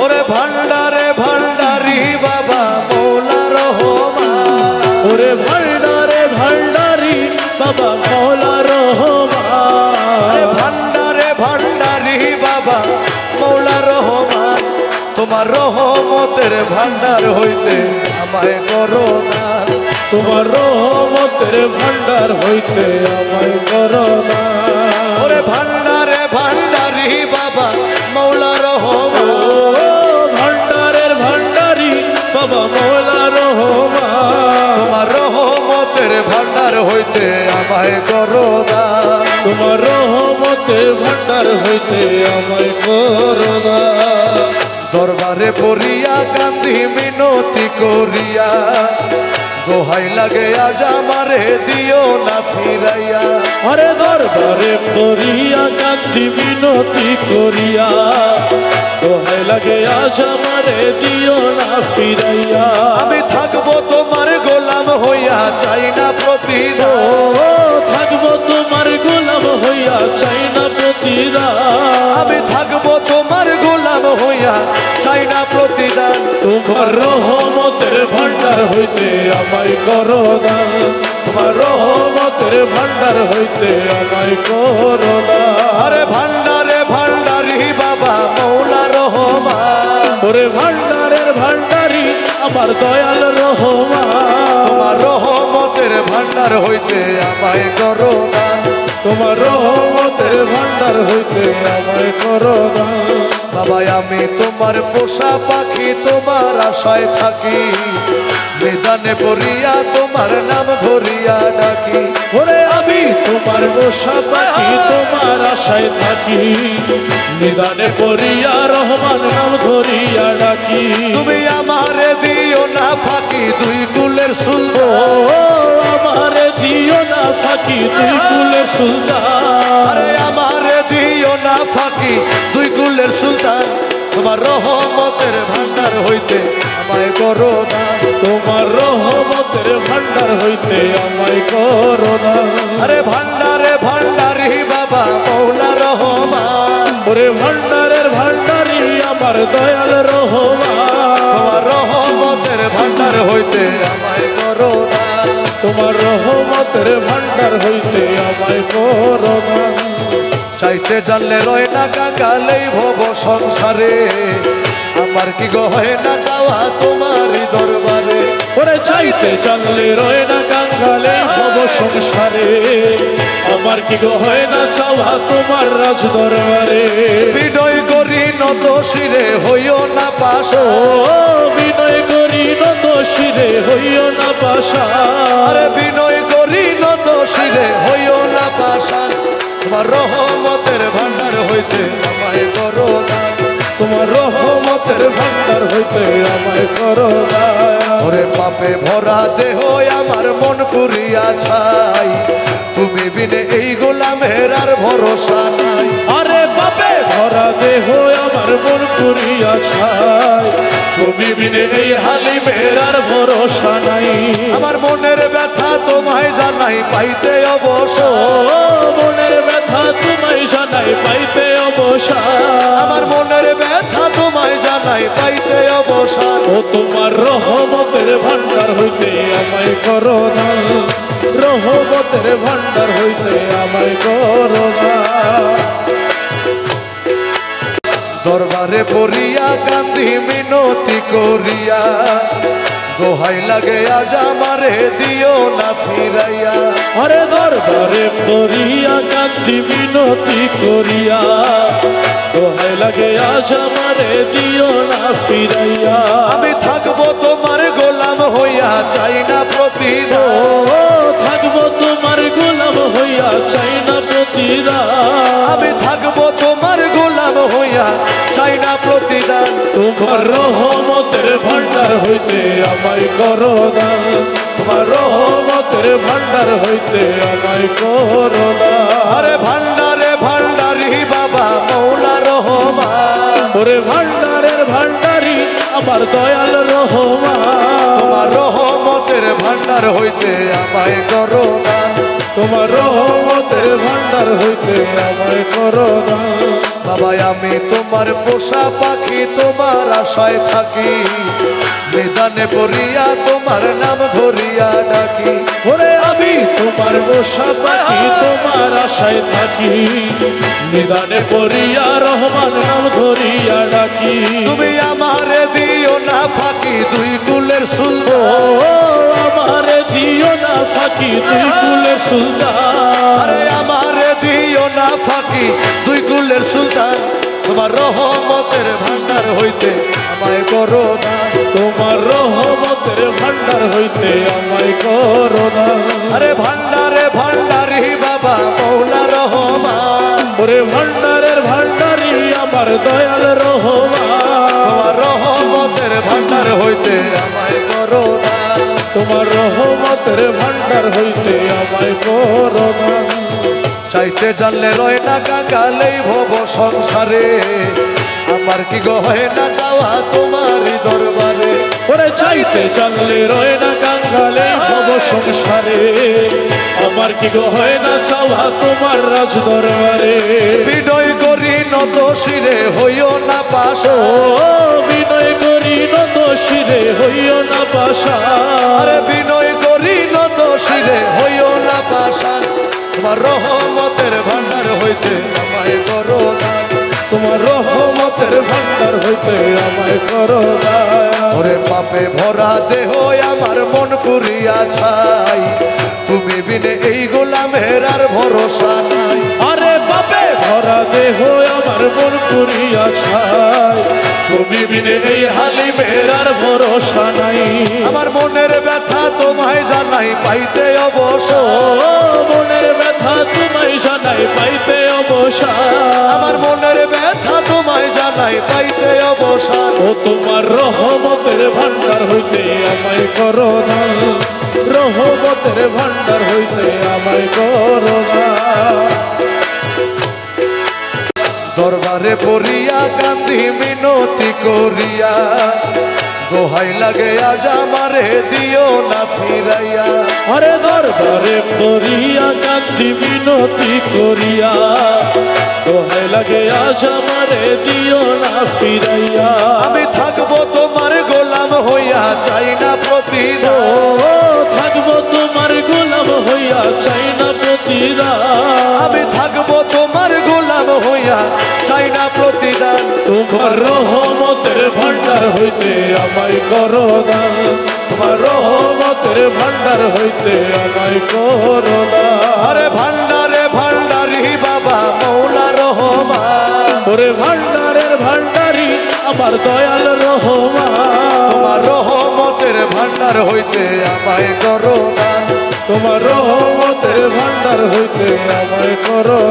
ওরে ভান্ডারে ভান্ডারি বাবা মৌলা রহমান। ওরে ভান্ডারে ভান্ডারি বাবা মৌলা রহমান। ভান্ডারে ভান্ডারি বাবা মৌলা রহমান। তোমার রহমতের ভান্ডার হইতে আমায় করো দান তোমার রহমতের ভান্ডার হইতে আমায় করোনা ওরে ভান্ডারে ভান্ডারি বাবা রহমতের ভান্ডার হইতে আমায় করো দান তোমার রহমতের ভান্ডার হইতে আমায় করোনা দরবারে পড়িয়া কান্দি মিনতি করিয়া দোহাই লাগে আজ আমারে দিও না ফিরাইয়া। আরে দরবারে করিয়া কান্দি মিনতি করিয়া দোহাই লাগে আজ আমারে দিও না ফিরাইয়া। আমি থাকব তোমার হইয়া চাই না ও প্রতিদান। থাকব তোমার গোলাম হইয়া চাই না প্রতিদান। আমি থাকব তোমার গোলাম হইয়া চাই না প্রতিদান। তোমার রহমতের ভান্ডার হইতে আমায় করো দান তোমার রহমতের ভান্ডার হইতে আমায় করো দান আরে ভান্ডারে ভান্ডারি বাবা মৌলা রহমান। ওরে ভান্ডারের ভান্ডারি আমার দয়াল রহমান। তোমার রহমতের ভান্ডার হইতে আমায় করো দান তোমার রহমতের ভান্ডার হইতে আমায় করো বাবা আমি তোমার পোষা পাখি তোমার আশায় থাকি। নিদানে পড়িয়া তোমার নাম ধরিয়া ডাকি। ওরে আমি তোমার বসা পাখি তোমার আশায় থাকি। নিদানে পড়িয়া রহমান নাম ধরিয়া ডাকি। তুমি আমারে দিও না ফাঁকি দুই কুলের ও ফাঁকি তুই কুলে সুলতান। আরে আমারে দিও না ফাঁকি দুই কুলের সুলতান। তোমার রহমতের ভান্ডার হইতে আমায় করো না। তোমার রহমতের ভান্ডার হইতে আমায় করো না। আরে ভান্ডারে ভান্ডারি বাবা মৌলা রহমান। ওরে ভান্ডারের ভান্ডারি আমার দয়াল রহমান। তোমার রহমতের ভান্ডার হইতে আমায় করো ভান্ডার হইতে আমায় করো না চাইতে জানলে রয় না কাকালেই ভব সংসারে। আমার কি গহে না চাওয়া তোমারই দরবারে? ওরে চাইতে জানলে রয় না কাঙ্গালে হব সংসারে। আমার কি গো হয় না চাওয়া তোমার রাজ দরবারে বিনয় করি নত শিরে হইও না পাশ। বিনয় করি নত শিরে হইও না পাশা। রহমতের ভান্ডার হইতে আমায় করো তোমার রহমতের ভান্ডার হইতে আমায় করো। ওরে পাপে ভরা দেহ আমার মন পুরিয়া ছাই। তুমি বিনে এই গোলামের আর ভরসা নাই। আরে বাপে ভরা দেহ আমার মন করিয়া ছাই। তুমি বিনে এই হালি মেরার ভরসা নাই। আমার মনের ব্যথা তোমায় জানাই, পাইতে অবসর। ও তোমার রহমতের ভান্ডার হইতে আমায় করো না। রহমতের ভান্ডার হইতে আমায় করো না। দরবারে পড়িয়া কান্দি মিনতি করিয়া দোহাই লাগে আজ আমারে দিও না ফিরাইয়া। আরে দরে করিয়া কান্তি মিনতি করিয়া। দোহাই লাগে আজ আমারে দিও না ফিরাইয়া। আমি থাকব তোমার গোলাম হইয়া চাই না প্রতিদান। তোমার রহমতের ভান্ডার হইতে আমায় করো না। তোমার রহমতের ভান্ডার হইতে আমায় করো না। আরে ভান্ডারে ভান্ডারি বাবা মৌলা রহমান। ওরে ভান্ডারের ভান্ডারি আমার দয়াল রহমান। তোমার রহমতের ভান্ডার হইতে আমায় করো দান তোমার রহমতের ভান্ডার হইতে আমায় করো দান বাবা আমি তোমার পোষা পাখি তোমার আশায় থাকি। নিদানে পড়িয়া তোমার নাম ধরিয়া ডাকি। ওরে আমি তোমার বসা পাখি তোমার আশায় থাকি। নিদানে পড়িয়া রহমান নাম ধরিয়া ডাকি। তুমি আমারে দিও না ফাঁকি দুই কুলের সুলতান। আমারে দিও না ফাঁকি তুই কুলে সুলতান। আরে আমারে দিও না ফাঁকি দুই কুলের সুলতান। তোমার রহমতের ভান্ডার হইতে আমায় করো না। তোমার রহমতের ভান্ডার হইতে আমায় করো না। আরে ভান্ডারে ভান্ডারি বাবা মৌলা রহমান। ওরে ভান্ডারের ভান্ডারি আমার দয়াল রহমান। তোমার রহমতের ভান্ডার হইতে আমায় করো না। তোমার রহমতের ভান্ডার হইতে আমায় করো চাইতে জানলে রয় না কাকালেই ভব সংসারে। আমার কি গহে না যাওয়া তোমার দরবারে? ওরে চাইতে জানলে রয় না কাঙ্গালে হব সংসারে। আমার কি গো হয় না চাওয়া তোমার রাজ দরবারে বিনয় নত শিরে হইও না পাশ। বিনয় করি নত শিরে হইও না পাশা। আরে বিনয় করি নত শিরে হইও না পাশা। তোমার রহমতের ভান্ডার হইতে আমায় করো না। তোমার রহমতের ভান্ডার হইতে আমায় করো না। ওরে পাপে ভরা দেহ আমার মন করিয়া ছাই। তুমি বিনে এই গোলামের আর ভরসা নাই। আরে বাপে ভরা দেহ আমার করিয়া ছাই তুমি বিনে এই হালিমের আর ভরসা নাই। আমার মনের ব্যথা তোমায় জানাই পাইতে অবসর। মনের ব্যথা তোমায় জানাই পাইতে অবসান আমার মনের ব্যথা তোমায় জানাই পাইতে অবসর। ও তোমার রহমতের ভান্ডার হইতে আমায় করো। পড়িয়া কান্দি মিনতি করিয়া। দোহাই লাগে আজ আমারে দিও না ফিরাইয়া। আরে দরবারে করিয়া কান্দি মিনতি করিয়া। দোহাই লাগে আজ আমারে দিও না ফিরাইয়া। আমি থাকব তোমার গোলাম হইয়া চাই না ও থাকব তোমার গোলাম হইয়া চাই না প্রতিদান। আমি থাকব তোমার হইয়া চাই না প্রতিদান। তোমার রহমতের ভান্ডার হইতে আমায় করো দান তোমার রহমতের ভান্ডার হইতে আমায় করো না। আরে ভান্ডারে ভান্ডারি বাবা, মৌলা রহমান। ওরে ভান্ডারের ভান্ডারি আমার দয়াল রহমা তোমার রহমতের ভান্ডার হইতে আমায় করো দান তোমার রহমতের ভান্ডার হইতে আমায় করো